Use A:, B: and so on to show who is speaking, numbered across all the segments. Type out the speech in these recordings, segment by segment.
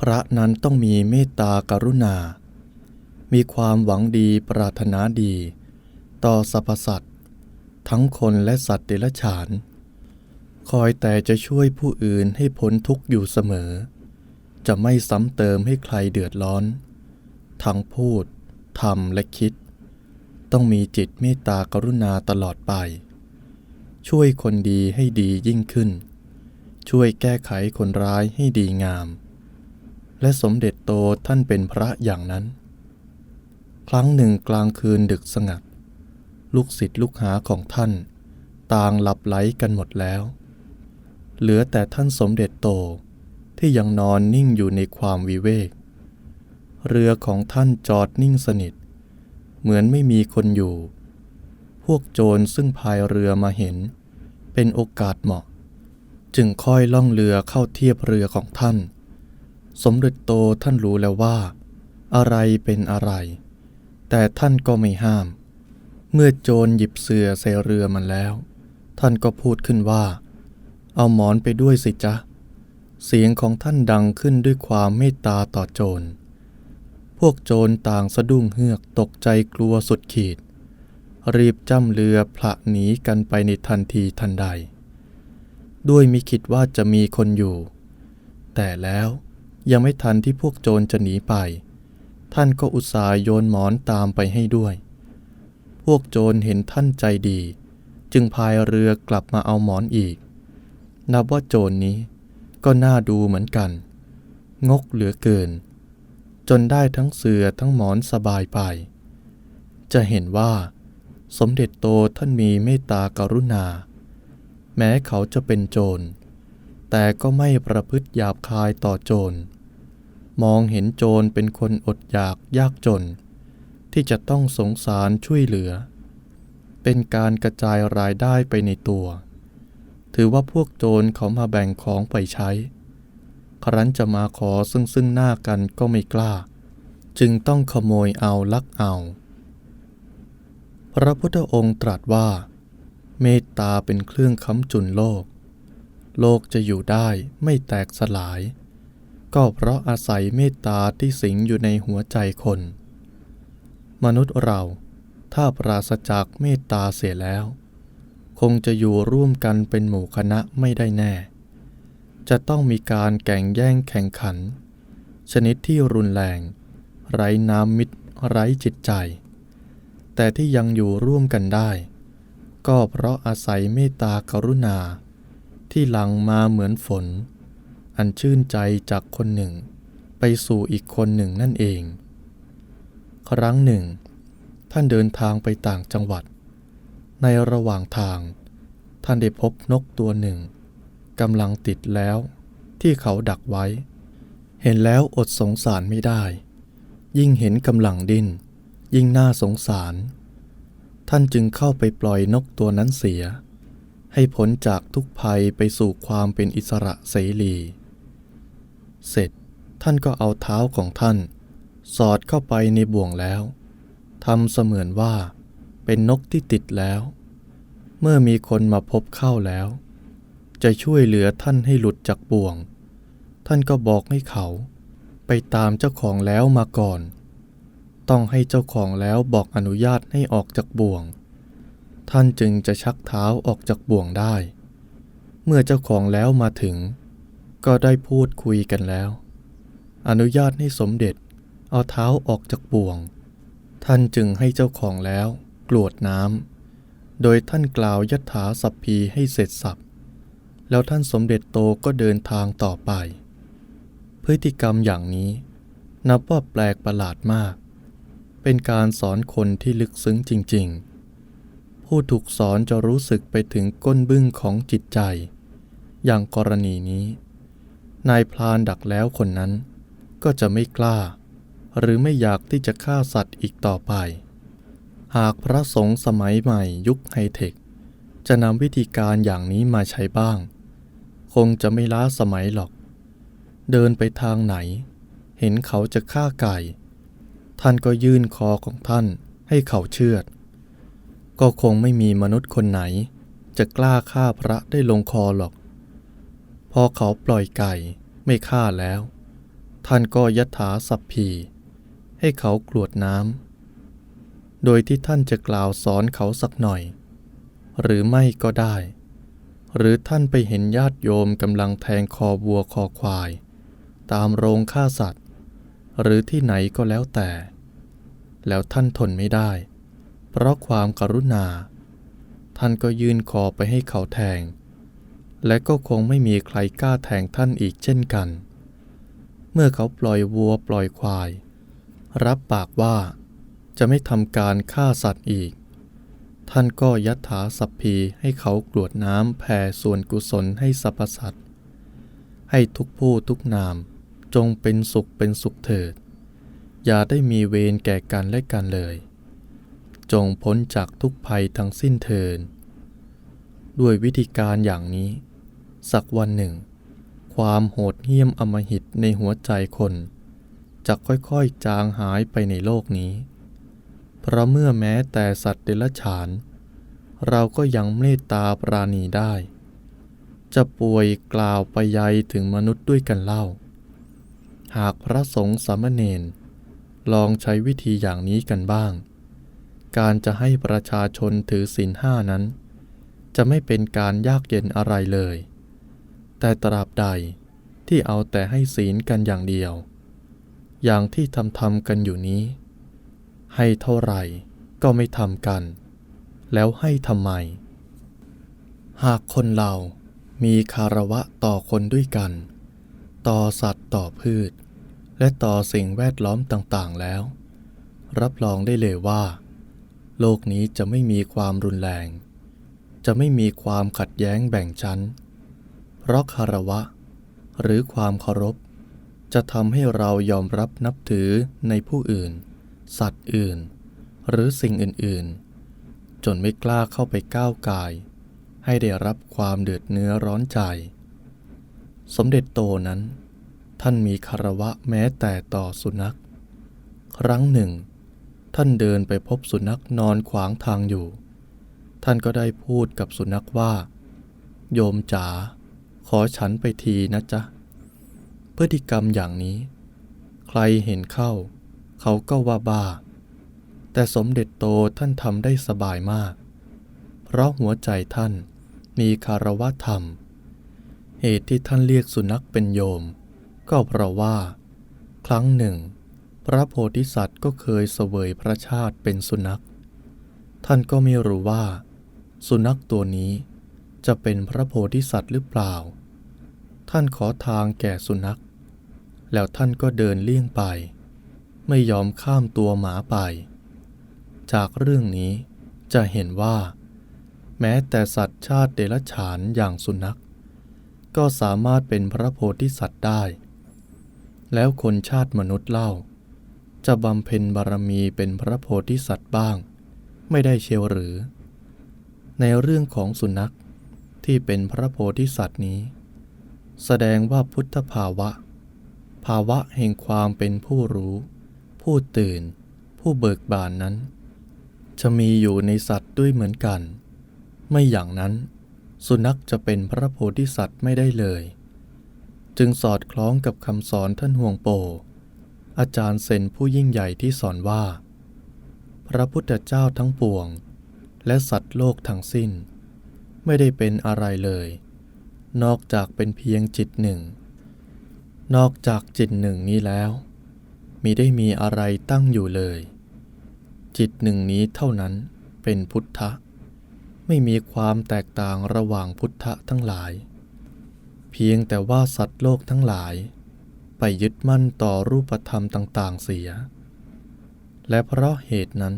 A: พระนั้นต้องมีเมตตากรุณา มีความหวังดีปรารถนาดี ต่อสรรพสัตว์ทั้งคนและสัตว์เดรัจฉาน คอยแต่จะช่วยผู้อื่นให้พ้นทุกข์อยู่เสมอ จะไม่ซ้ำเติมให้ใครเดือดร้อน ทั้งพูดทำและคิด ต้องมีจิตเมตตากรุณาตลอดไป ช่วยคนดีให้ดียิ่งขึ้น ช่วยแก้ไขคนร้ายให้ดีงาม และสมเด็จโตท่านเป็นพระอย่างนั้น ครั้งหนึ่งกลางคืนดึกสงัด ลูกศิษย์ลูกหาของท่าน ต่างหลับไหลกันหมดแล้ว เหลือแต่ท่านสมเด็จโตที่ยังนอนนิ่งอยู่ในความวิเวก เรือของท่านจอดนิ่งสนิท เหมือนไม่มีคนอยู่ พวกโจรซึ่งพายเรือมาเห็น เป็นโอกาสเหมาะ จึงค่อยล่องเรือเข้าเทียบเรือของท่าน สมเด็จโตท่านรู้แล้วว่า อะไรเป็นอะไร แต่ท่านก็ไม่ห้าม เมื่อโจรหยิบเสือใส่เรือมันแล้ว ท่านก็พูดขึ้นว่า เอาหมอนไปด้วยสิจ๊ะ เสียงของท่านดังขึ้นด้วยความเมตตาต่อโจร พวกโจรต่างสะดุ้งเฮือกตกใจกลัวสุดขีด รีบจ้ำเรือผละหนีกันไปในทันทีทันใด ด้วยมิคิดว่าจะมีคนอยู่ แต่แล้ว ยังไม่ทันที่พวกโจรจะหนีไป ท่านก็อุตส่าห์โยนหมอนตามไปให้ด้วย พวกโจรเห็นท่านใจดี จึงพายเรือกลับมาเอาหมอนอีก นับว่าโจรนี้ก็น่าดูเหมือนกัน งกเหลือเกิน จนได้ทั้งเสือทั้งหมอนสบายไป จะเห็นว่า สมเด็จโตท่านมีเมตตากรุณา แม้เขาจะเป็นโจรแต่ก็ไม่ประพฤติหยาบคายต่อโจร มองเห็นโจรเป็นคนอดอยากยากจน ที่จะต้องสงสารช่วยเหลือ เป็นการกระจายรายได้ไปในตัว ถือว่าพวกโจรเขามาแบ่งของไปใช้ ครั้นจะมาขอซึ่งซึ่งหน้ากันก็ไม่กล้า จึงต้องขโมยเอาลักเอา พระพุทธองค์ตรัสว่า เมตตาเป็นเครื่องค้ำจุนโลก โลกจะอยู่ได้ไม่แตกสลาย ก็เพราะอาศัยเมตตาที่สิงอยู่ในหัวใจคน มนุษย์เราถ้าปราศจากเมตตาเสียแล้ว คงจะอยู่ร่วมกันเป็นหมู่คณะไม่ได้แน่ จะต้องมีการแข่งแย่งแข่งขัน ชนิดที่รุนแรง ไร้น้ำมิตรไร้จิตใจ แต่ที่ยังอยู่ร่วมกันได้ ก็เพราะอาศัยเมตตากรุณา ที่หลังมาเหมือนฝน อันชื่นใจจากคนหนึ่ง ไปสู่อีกคนหนึ่งนั่นเอง ครั้งหนึ่ง ท่านเดินทางไปต่างจังหวัด ในระหว่างทาง ท่านได้พบนกตัวหนึ่งกำลังติดแล้วที่เขาดักไว้ เห็นแล้วอดสงสารไม่ได้ ยิ่งเห็นกำลังดิ้นยิ่งน่าสงสาร ท่านจึงเข้าไปปล่อยนกตัวนั้นเสีย ให้พ้นจากทุกภัยไปสู่ความเป็นอิสระเสรี เสร็จท่านก็เอาเท้าของท่าน สอดเข้าไปในบ่วงแล้วทำเสมือนว่าเป็นนกที่ติดแล้ว เมื่อมีคนมาพบเข้าแล้ว จะช่วยเหลือท่านให้หลุดจากบ่วง ท่านก็บอกให้เขาไปตามเจ้าของแล้วมาก่อน ต้องให้เจ้าของแล้วบอกอนุญาตให้ออกจากบ่วง ท่านจึงจะชักเท้าออกจากบ่วงได้ เมื่อเจ้าของแล้วมาถึง ก็ได้พูดคุยกันแล้ว อนุญาตให้สมเด็จเอาเท้าออกจากบ่วง ท่านจึงให้เจ้าของแล้วกรวดน้ำ โดยท่านกล่าวยถาสัพพีให้เสร็จสับ แล้วท่านสมเด็จโตก็เดินทางต่อไป พฤติกรรมอย่างนี้ นับว่าแปลกประหลาดมาก เป็นการสอนคนที่ลึกซึ้งจริง ๆ ผู้ถูกสอนจะรู้สึกไปถึงก้นบึ้งของจิตใจ อย่างกรณีนี้ นายพลานดักแล้วคนนั้น ก็จะไม่กล้า หรือไม่อยากที่จะฆ่าสัตว์อีกต่อไป หากพระสงฆ์สมัยใหม่ยุคไฮเทค จะนำวิธีการอย่างนี้มาใช้บ้าง คงจะไม่ล้าสมัยหรอก เดินไปทางไหน เห็นเขาจะฆ่าไก่ ท่านก็ยื่นคอของท่านให้เขาเชือด ก็คงไม่มีมนุษย์คนไหน จะกล้าฆ่าพระได้ลงคอหรอก อเขาปล่อยไก่ไม่ฆ่าแล้ว ท่านก็ยถาสัพพีให้เขากรวดน้ำโดยที่ท่านจะกล่าวสอนเขาสักหน่อย หรือไม่ก็ได้ หรือท่านไปเห็นญาติโยมกำลังแทงคอวัวคอควาย ตามโรงฆ่าสัตว์ หรือที่ไหนก็แล้วแต่ แล้วท่านทนไม่ได้ เพราะความกรุณา ท่านก็ยื่นคอไปให้เขาแทง และก็คงไม่มีใครกล้าแทงท่านอีกเช่นกัน เมื่อเขาปล่อยวัวปล่อยควาย รับปากว่า จะไม่ทำการฆ่าสัตว์อีก ท่านก็ยัตถาสัพพีให้เขากรวดน้ำแผ่ส่วนกุศลให้สรรพสัตว์ ให้ทุกผู้ทุกนามจงเป็นสุขเป็นสุขเถิด อย่าได้มีเวรแก่กันและกันเลย จงพ้นจากทุกภัยทั้งสิ้นเทินด้วยวิธีการอย่างนี้ สักวันหนึ่ง ความโหดเหี้ยมอมหิตในหัวใจคนจะค่อยๆจางหายไปในโลกนี้ เพราะเมื่อแม้แต่สัตว์เดรัจฉาน เราก็ยังเมตตาปราณีได้ จะป่วยกล่าวไปใยถึงมนุษย์ด้วยกันเล่า หากพระสงฆ์สามเณรลองใช้วิธีอย่างนี้กันบ้าง การจะให้ประชาชนถือศีลห้านั้น จะไม่เป็นการยากเย็นอะไรเลย แต่ตราบใดที่เอาแต่ให้ศีลกันอย่างเดียว อย่างที่ทำทำกันอยู่นี้ ให้เท่าไหร่ก็ไม่ทำกัน แล้วให้ทำไม หากคนเรามีคารวะต่อคนด้วยกัน ต่อสัตว์ต่อพืช และต่อสิ่งแวดล้อมต่างๆแล้ว รับรองได้เลยว่า โลกนี้จะไม่มีความรุนแรง จะไม่มีความขัดแย้งแบ่งชั้น เพราะคารวะ หรือความเคารพ จะทำให้เรายอมรับนับถือในผู้อื่น สัตว์อื่น หรือสิ่งอื่นๆ จนไม่กล้าเข้าไปก้าวกาย ให้ได้รับความเดือดเนื้อร้อนใจ สมเด็จโตนั้น ท่านมีคารวะแม้แต่ต่อสุนัข ครั้งหนึ่ง ท่านเดินไปพบสุนัขนอนขวางทางอยู่ ท่านก็ได้พูดกับสุนัขว่า โยมจ๋า ขอฉันไปทีนะจ๊ะ พฤติกรรมอย่างนี้ ใครเห็นเข้า เขาก็ว่าบ้า แต่สมเด็จโตท่านทำได้สบายมาก เพราะหัวใจท่านมีคารวะธรรม เหตุที่ท่านเรียกสุนัขเป็นโยม ก็เพราะว่า ครั้งหนึ่ง พระโพธิสัตว์ก็เคยเสวยพระชาติเป็นสุนัข ท่านก็ไม่รู้ว่า สุนัขตัวนี้ จะเป็นพระโพธิสัตว์หรือเปล่า ท่านขอทางแก่สุนัข แล้วท่านก็เดินเลี่ยงไป ไม่ยอมข้ามตัวหมาไป จากเรื่องนี้จะเห็นว่า แม้แต่สัตว์ชาติเดรัจฉานอย่างสุนัข ก็สามารถเป็นพระโพธิสัตว์ได้ แล้วคนชาติมนุษย์เล่า จะบำเพ็ญบารมีเป็นพระโพธิสัตว์บ้าง ไม่ได้เชียวหรือ ในเรื่องของสุนัข ที่เป็นพระโพธิสัตว์นี้ แสดงว่าพุทธภาวะ ภาวะแห่งความเป็นผู้รู้ ผู้ตื่น ผู้เบิกบานนั้น จะมีอยู่ในสัตว์ด้วยเหมือนกัน ไม่อย่างนั้น สุนัขจะเป็นพระโพธิสัตว์ไม่ได้เลย จึงสอดคล้องกับคำสอนท่านห่วงโป อาจารย์เซนผู้ยิ่งใหญ่ที่สอนว่า พระพุทธเจ้าทั้งปวง และสัตว์โลกทั้งสิ้น ไม่ได้เป็นอะไรเลย นอกจากเป็นเพียงจิตหนึ่ง นอกจากจิตหนึ่งนี้แล้วมิได้มีอะไรตั้งอยู่เลย จิตหนึ่งนี้เท่านั้นเป็นพุทธะ ไม่มีความแตกต่างระหว่างพุทธะทั้งหลาย เพียงแต่ว่าสัตว์โลกทั้งหลาย ไปยึดมั่นต่อรูปธรรมต่าง ๆ เสีย และเพราะเหตุนั้น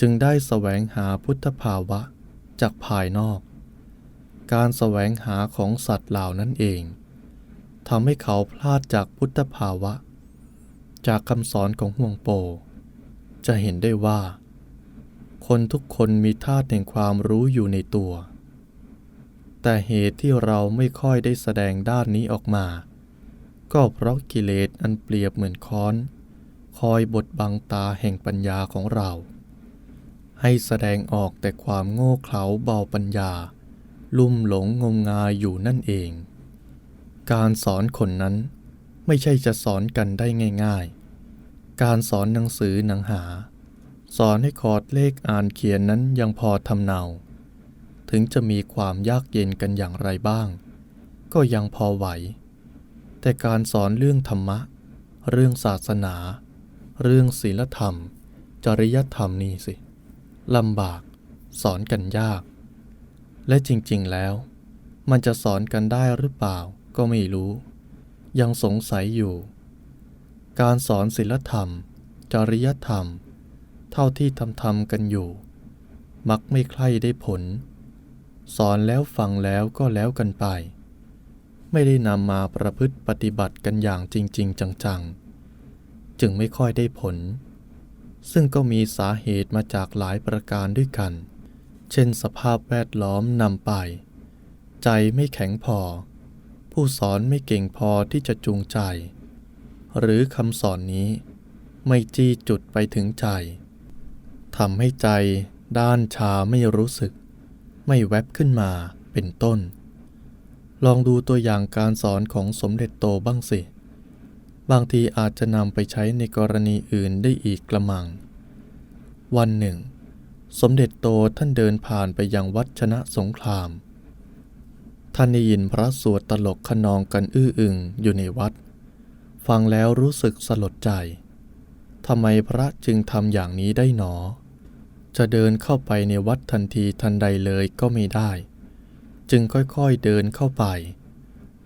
A: จึงได้แสวงหาพุทธภาวะ จากภายนอก การแสวงหาของสัตว์เหล่านั้นเองทำให้เขาพลาดจากพุทธภาวะ จากคำสอนของห่วงโป จะเห็นได้ว่า คนทุกคนมีธาตุแห่งความรู้อยู่ในตัว แต่เหตุที่เราไม่ค่อยได้แสดงด้านนี้ออกมา ก็เพราะกิเลสอันเปรียบเหมือนค้อน คอยบดบังตาแห่งปัญญาของเรา ให้แสดงออกแต่ความโง่เขลาเบาปัญญา ลุ่มหลงงมงายอยู่นั่นเอง การสอนคนนั้นไม่ใช่จะสอนกันได้ง่ายๆ การสอนหนังสือหนังหา สอนให้คอร์ดเลขอ่านเขียนนั้นยังพอทำเนา ถึงจะมีความยากเย็นกันอย่างไรบ้าง ก็ยังพอไหว แต่การสอนเรื่องธรรมะ เรื่องศาสนา เรื่องศีลธรรม จริยธรรมนี่สิ ลำบาก สอนกันยาก และจริงๆแล้ว มันจะสอนกันได้หรือเปล่าก็ไม่รู้ ยังสงสัยอยู่ การสอนศีลธรรม จริยธรรม เท่าที่ทำทำกันอยู่ มักไม่ใคร่ได้ผล สอนแล้วฟังแล้วก็แล้วกันไป ไม่ได้นำมาประพฤติปฏิบัติกันอย่างจริง ๆ จังๆ จึงไม่ค่อยได้ผล ซึ่งก็มีสาเหตุมาจากหลายประการด้วยกัน เช่นสภาพแวดล้อมนำไป ใจไม่แข็งพอ ผู้สอนไม่เก่งพอที่จะจูงใจ หรือคำสอนนี้ ไม่จี้จุดไปถึงใจทำให้ใจด้านชาไม่รู้สึก ไม่แวบขึ้นมาเป็นต้น ลองดูตัวอย่างการสอนของสมเด็จโตบ้างสิ บางทีอาจจะนำไปใช้ในกรณีอื่นได้อีกกระมัง วันหนึ่ง สมเด็จโตท่านเดินผ่านไปยังวัดชนะสงคราม ท่านได้ยินพระสวดตลกขนองกันอื้ออึงอยู่ในวัด ฟังแล้วรู้สึกสลดใจ ทำไมพระจึงทำอย่างนี้ได้หนอ จะเดินเข้าไปในวัดทันทีทันใดเลยก็ไม่ได้ จึงค่อยๆเดินเข้าไป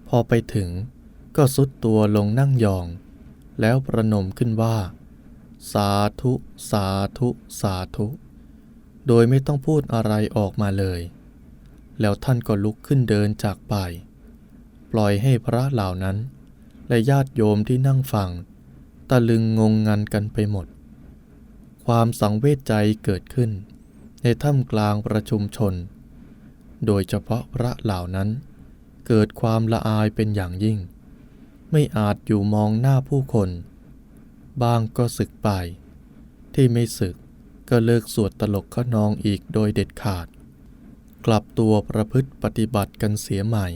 A: พอไปถึง ก็สุดตัวลงนั่งยอง แล้วประนมขึ้นว่า สาธุ สาธุ สาธุ โดยไม่ต้องพูดอะไรออกมาเลย แล้วท่านก็ลุกขึ้นเดินจากไป ปล่อยให้พระเหล่านั้น และญาติโยมที่นั่งฟัง ตะลึงงงงันกันไปหมด ความสังเวชใจเกิดขึ้น ในถ้ำกลางประชุมชน โดยเฉพาะพระเหล่านั้นเกิดความละอายเป็นอย่างยิ่ง ไม่อาจอยู่มองหน้าผู้คน บางก็สึกไป ที่ไม่สึกก็เลิกสวดตลกขนองอีกโดยเด็ดขาด กลับตัวประพฤติปฏิบัติกันเสียใหม่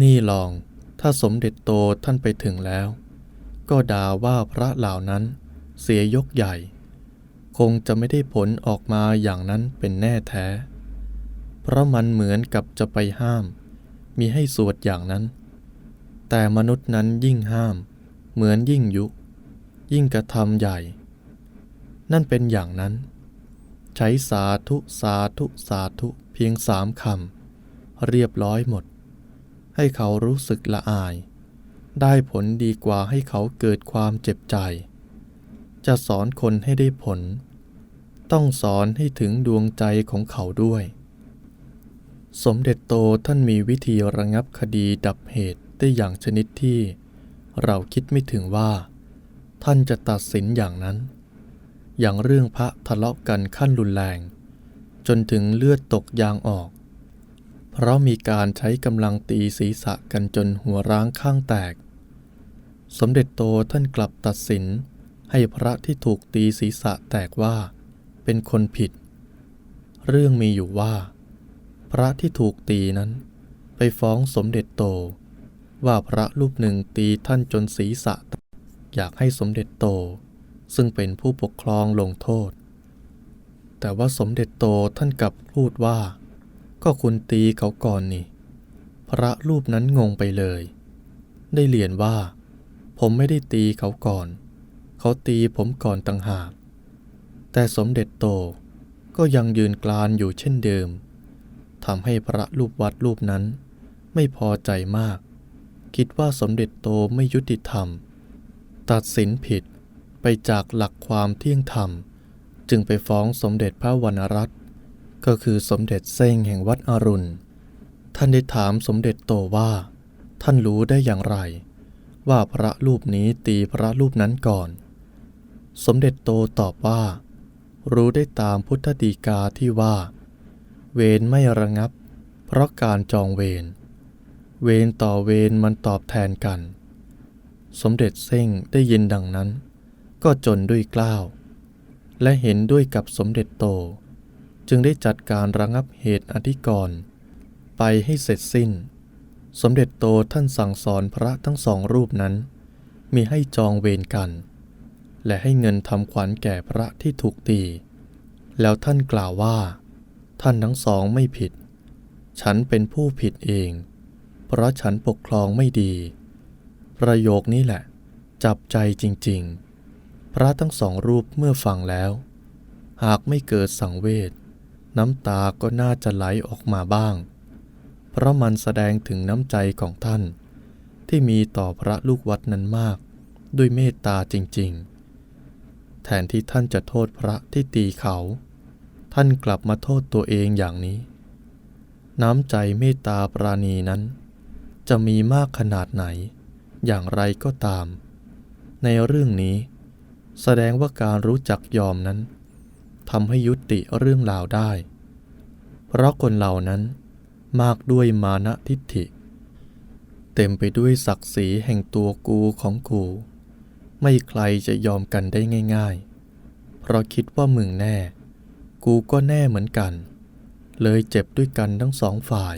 A: นี่ลองถ้าสมเด็จโตท่านไปถึงแล้ว ก็ด่าว่าพระเหล่านั้นเสียยกใหญ่ คงจะไม่ได้ผลออกมาอย่างนั้นเป็นแน่แท้ เพราะมันเหมือนกับจะไปห้าม มีให้สวดอย่างนั้น แต่มนุษย์นั้นยิ่งห้าม เหมือนยิ่งยุ ยิ่งกระทำใหญ่ นั่นเป็นอย่างนั้น ใช้สาธุสาธุสาธุเพียงสามคำ เรียบร้อยหมด ให้เขารู้สึกละอาย ได้ผลดีกว่าให้เขาเกิดความเจ็บใจ จะสอนคนให้ได้ผล ต้องสอนให้ถึงดวงใจของเขาด้วย สมเด็จโตท่านมีวิธีระงับคดีดับเหตุ ได้อย่างชนิดที่เราคิดไม่ถึงว่า ท่านจะตัดสินอย่างนั้น อย่างเรื่องพระทะเลาะกันขั้นรุนแรง จนถึงเลือดตกยางออก เพราะมีการใช้กำลังตีศีรษะกันจนหัวร้างข้างแตก สมเด็จโตท่านกลับตัดสินให้พระที่ถูกตีศีรษะแตกว่าเป็นคนผิด เรื่องมีอยู่ว่า พระที่ถูกตีนั้น ไปฟ้องสมเด็จโต ว่าพระรูปหนึ่งตีท่านจนศีรษะ อยากให้สมเด็จโต ซึ่งเป็นผู้ปกครองลงโทษ แต่ว่าสมเด็จโตท่านกลับพูดว่า ก็คุณตีเขาก่อนนี่ พระรูปนั้นงงไปเลย ได้เรียนว่า ผมไม่ได้ตีเขาก่อน เขาตีผมก่อนต่างหาก แต่สมเด็จโตก็ยังยืนกลานอยู่เช่นเดิมทำให้พระรูปวัดรูปนั้นไม่พอใจมาก คิดว่าสมเด็จโตไม่ยุติธรรม ตัดสินผิดไปจากหลักความเที่ยงธรรม จึงไปฟ้องสมเด็จพระวรรณรัตน์ก็คือสมเด็จเซ้งแห่งวัดอรุณ ท่านได้ถามสมเด็จโตว่า ท่านรู้ได้อย่างไร ว่าพระรูปนี้ตีพระรูปนั้นก่อน สมเด็จโตตอบว่า รู้ได้ตามพุทธดีกาที่ว่า เวรไม่ระงับ เพราะการจองเวร เวรต่อเวรมันตอบแทนกัน สมเด็จเซ้งได้ยินดังนั้น ก็จนด้วยกล้าว และเห็นด้วยกับสมเด็จโต จึงได้จัดการระงับเหตุอธิกรณ์ไปให้เสร็จสิ้น สมเด็จโตท่านสั่งสอนพระทั้งสองรูปนั้น มีให้จองเวรกัน และให้เงินทำขวัญแก่พระที่ถูกตี แล้วท่านกล่าวว่า ท่านทั้งสองไม่ผิด ฉันเป็นผู้ผิดเอง เพราะฉันปกครองไม่ดี ประโยคนี้แหละ จับใจจริง ๆ พระทั้งสองรูปเมื่อฟังแล้ว หากไม่เกิดสังเวชน้ำตาก็น่าจะไหลออกมาบ้าง เพราะมันแสดงถึงน้ำใจของท่าน ที่มีต่อพระลูกวัดนั้นมาก ด้วยเมตตาจริง ๆ แทนที่ท่านจะโทษพระที่ตีเขา ท่านกลับมาโทษตัวเองอย่างนี้ น้ำใจเมตตาปราณีนั้น จะมีมากขนาดไหน อย่างไรก็ตาม ในเรื่องนี้ แสดงว่าการรู้จักยอมนั้นทำให้ยุติเรื่องราวได้ เพราะคนเหล่านั้นมากด้วยมานะทิฏฐิ เต็มไปด้วยศักดิ์ศรีแห่งตัวกูของกู ไม่ใครจะยอมกันได้ง่าย ๆ เพราะคิดว่ามึงแน่ กูก็แน่เหมือนกัน เลยเจ็บด้วยกันทั้งสองฝ่าย